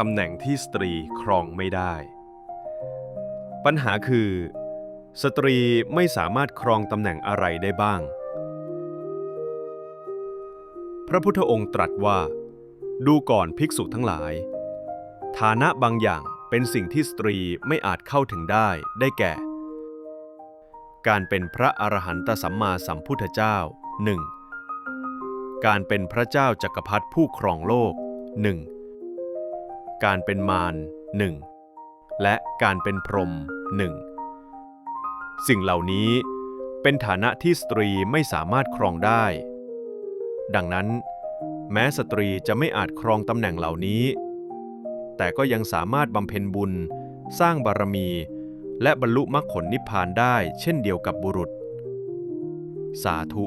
ตำแหน่งที่สตรีครองไม่ได้ ปัญหาคือ สตรีไม่สามารถครองตำแหน่งอะไรได้บ้าง พระพุทธองค์ตรัสว่า ดูก่อนภิกษุทั้งหลาย ฐานะบางอย่างเป็นสิ่งที่สตรีไม่อาจเข้าถึงได้ได้แก่ การเป็นพระอรหันตสัมมาสัมพุทธเจ้าหนึ่งการเป็นพระเจ้าจักรพรรดิผู้ครองโลกหนึ่ง การเป็นมารหนึ่งและการเป็นพรหมหนึ่งสิ่งเหล่านี้เป็นฐานะที่สตรีไม่สามารถครองได้ ดังนั้น แม้สตรีจะไม่อาจครองตำแหน่งเหล่านี้ แต่ก็ยังสามารถบำเพ็ญบุญ สร้างบารมี และบรรลุมรรคผลนิพพานได้เช่นเดียวกับบุรุษ สาธุ